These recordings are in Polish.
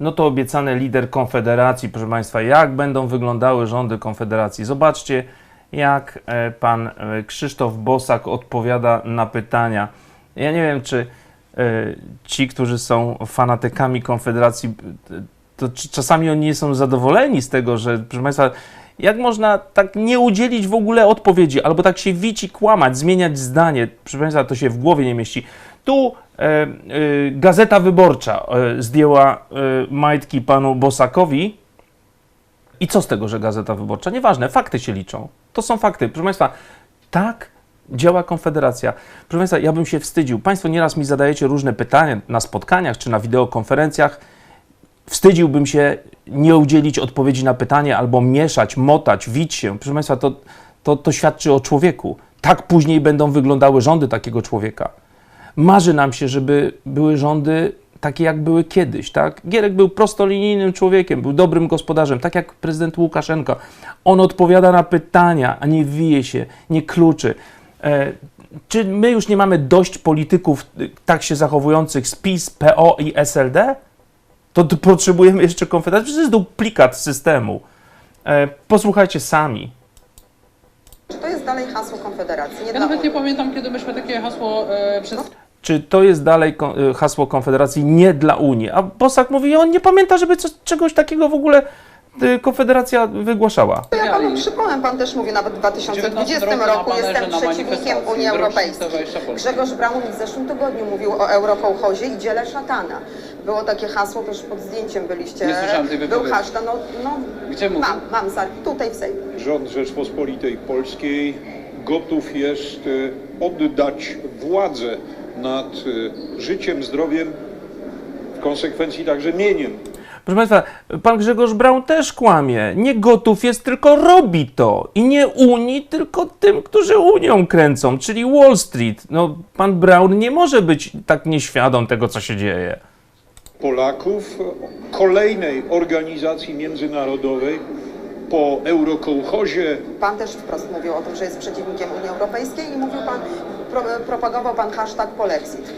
no to obiecany lider Konfederacji, proszę Państwa, jak będą wyglądały rządy Konfederacji. Zobaczcie, jak e, pan e, Krzysztof Bosak odpowiada na pytania. Ja nie wiem, czy e, ci, którzy są fanatykami Konfederacji, to czasami oni nie są zadowoleni z tego, że, proszę Państwa, jak można tak nie udzielić w ogóle odpowiedzi, albo tak się wić i kłamać, zmieniać zdanie? Proszę Państwa, to się w głowie nie mieści. Tu e, e, Gazeta Wyborcza e, zdjęła e, majtki panu Bosakowi. I co z tego, że Gazeta Wyborcza? Nieważne, fakty się liczą. To są fakty. Proszę Państwa, tak działa Konfederacja. Proszę Państwa, ja bym się wstydził. Państwo nieraz mi zadajecie różne pytania na spotkaniach czy na wideokonferencjach. Wstydziłbym się nie udzielić odpowiedzi na pytanie albo mieszać, motać, wić się. Proszę Państwa, to, to, to świadczy o człowieku. Tak później będą wyglądały rządy takiego człowieka. Marzy nam się, żeby były rządy takie, jak były kiedyś. Tak? Gierek był prostolinijnym człowiekiem, był dobrym gospodarzem, tak jak prezydent Łukaszenko. On odpowiada na pytania, a nie wije się, nie kluczy. E, czy my już nie mamy dość polityków y, tak się zachowujących z PiS, PO i SLD? To potrzebujemy jeszcze konfederacji. Przecież to jest duplikat systemu. E, posłuchajcie sami. Czy to jest dalej hasło Konfederacji? Nie Ja nawet nie pamiętam, kiedy myśmy takie hasło e, przez... Czy to jest dalej y, hasło Konfederacji nie dla Unii? A Bosak mówi, on nie pamięta, żeby co, czegoś takiego w ogóle y, Konfederacja wygłaszała. Ja panu przypomnę, pan też mówi, nawet w 2020 roku jestem przeciwnikiem Unii Europejskiej. Grzegorz Braun w zeszłym tygodniu mówił o eurokołchozie i dziele szatana. Było takie hasło, też pod zdjęciem byliście. Nie słyszałem tej Był hashtag, no, no Gdzie mówił? mam, mam Sarki, tutaj w Sejmie. Rząd Rzeczpospolitej Polskiej gotów jest e, oddać władzę nad e, życiem, zdrowiem, w konsekwencji także mieniem Proszę Państwa, pan Grzegorz Braun też kłamie. Nie gotów jest, tylko robi to. I nie Unii, tylko tym, którzy Unią kręcą, czyli Wall Street. No, pan Braun nie może być tak nieświadom tego, co się dzieje. Polaków, kolejnej organizacji międzynarodowej po eurokołchozie Pan też wprost mówił o tym, że jest przeciwnikiem Unii Europejskiej i mówił pan, pro, propagował pan hashtag Polexit.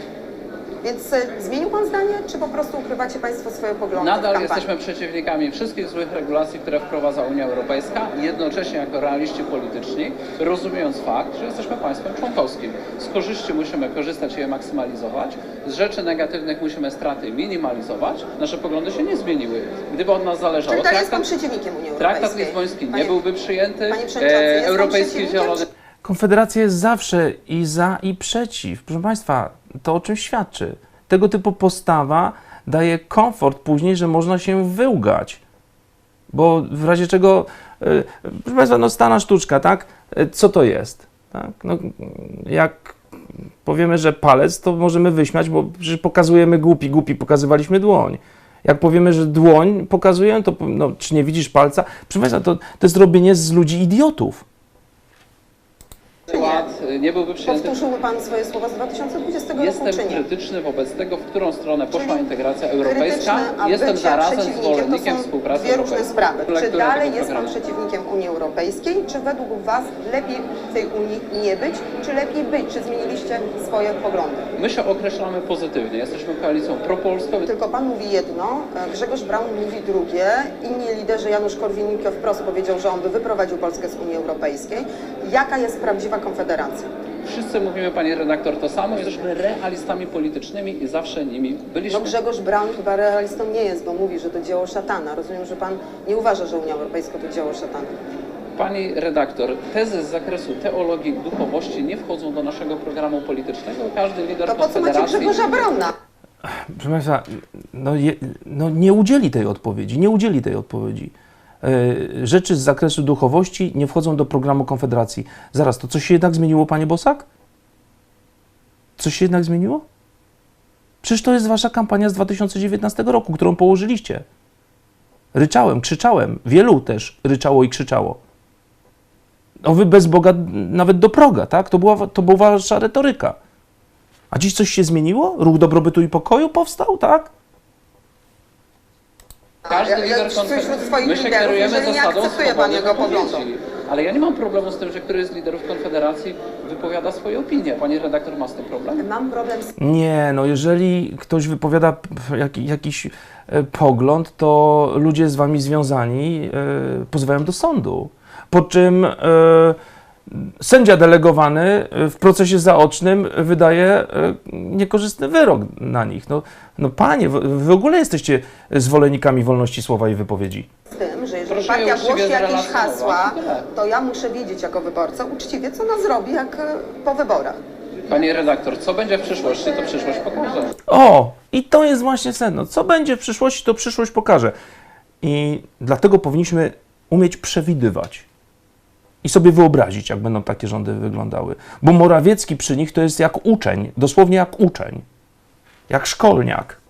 Więc e, zmienił pan zdanie, czy po prostu ukrywacie państwo swoje poglądy Nadal jesteśmy przeciwnikami wszystkich złych regulacji, które wprowadza Unia Europejska, jednocześnie jako realiści polityczni, rozumiejąc fakt, że jesteśmy państwem członkowskim. Z korzyści musimy korzystać i je maksymalizować, z rzeczy negatywnych musimy straty minimalizować. Nasze poglądy się nie zmieniły. Gdyby od nas zależało, Czyli jest pan traktat, przeciwnikiem Unii traktat Europejskiej? lizboński nie Panie- byłby przyjęty, Panie Przewodniczący, jest e, pan Europejski przeciwnikiem, Zielony Konfederacja jest zawsze i za, i przeciw. Proszę Państwa, to o czym świadczy? Tego typu postawa daje komfort później, że można się wyłgać. Bo w razie czego, y, proszę Państwa, no stana sztuczka, tak? Y, Co to jest? Tak? No, jak powiemy, że palec, to możemy wyśmiać, bo przecież pokazujemy głupi, głupi, pokazywaliśmy dłoń. Jak powiemy, że dłoń pokazuję, to no, czy nie widzisz palca? Proszę Państwa, to, to jest robienie z ludzi idiotów. Ład e, nie byłby przyjęty. Powtórzyłby pan swoje słowa z 2020 Jestem roku, czy nie? krytyczny wobec tego, w którą stronę poszła Czyli integracja europejska. Jestem zarazem zwolennikiem współpracy dwie różne sprawy. Czy dalej jest pan przeciwnikiem Unii Europejskiej, czy według was lepiej w tej Unii nie być, czy lepiej być? Czy zmieniliście swoje poglądy? My się określamy pozytywnie. Jesteśmy koalicją propolską. Tylko pan mówi jedno, Grzegorz Braun mówi drugie, inni liderzy, Janusz Korwin-Mikke wprost powiedział, że on by wyprowadził Polskę z Unii Europejskiej. Jaka jest prawdziwa konfederacja? Wszyscy mówimy, pani redaktor, to samo. Jesteśmy realistami politycznymi i zawsze nimi No byliśmy. Grzegorz Braun chyba realistą nie jest, bo mówi, że to dzieło szatana. Rozumiem, że pan nie uważa, że Unia Europejska to dzieło szatana. Pani redaktor, tezy z zakresu teologii duchowości nie wchodzą do naszego programu politycznego. Każdy lider To po co macie. Grzegorza Brauna? Proszę Państwa, no, je, no nie udzieli tej odpowiedzi, nie udzieli tej odpowiedzi. E, Rzeczy z zakresu duchowości nie wchodzą do programu Konfederacji. Zaraz, to coś się jednak zmieniło, Panie Bosak? Coś się jednak zmieniło? Przecież to jest Wasza kampania z 2019 roku, którą położyliście. Ryczałem, krzyczałem, wielu też ryczało i krzyczało. No wy bez Boga nawet do proga, tak? To była, to była Wasza retoryka. A dziś coś się zmieniło? Ruch dobrobytu i pokoju powstał, tak? Każdy Ja- ja lider konfederacji. My się liderów, kierujemy jeżeli nie zasadą akceptuje pan swobody jego wypowiedzi. Ale ja nie mam problemu z tym, że któryś z liderów Konfederacji wypowiada swoje opinie. Pani redaktor ma z tym problem? Mam problem z Nie, no jeżeli ktoś wypowiada jak, jakiś e, pogląd, to ludzie z wami związani e, pozwają do sądu. Po czym e, sędzia delegowany e, w procesie zaocznym wydaje e, niekorzystny wyrok na nich. No, no panie, wy, w ogóle jesteście zwolennikami wolności słowa i wypowiedzi. tym, że jeżeli Proszę partia głosi jakieś hasła, tyle. to ja muszę wiedzieć jako wyborca uczciwie, co ona zrobi jak e, po wyborach. Pani redaktor, co będzie w przyszłości, to przyszłość pokaże. O, i to jest właśnie sedno. Co będzie w przyszłości, to przyszłość pokaże. I dlatego powinniśmy umieć przewidywać i sobie wyobrazić, jak będą takie rządy wyglądały. Bo Morawiecki przy nich to jest jak uczeń, dosłownie jak uczeń, jak szkolniak.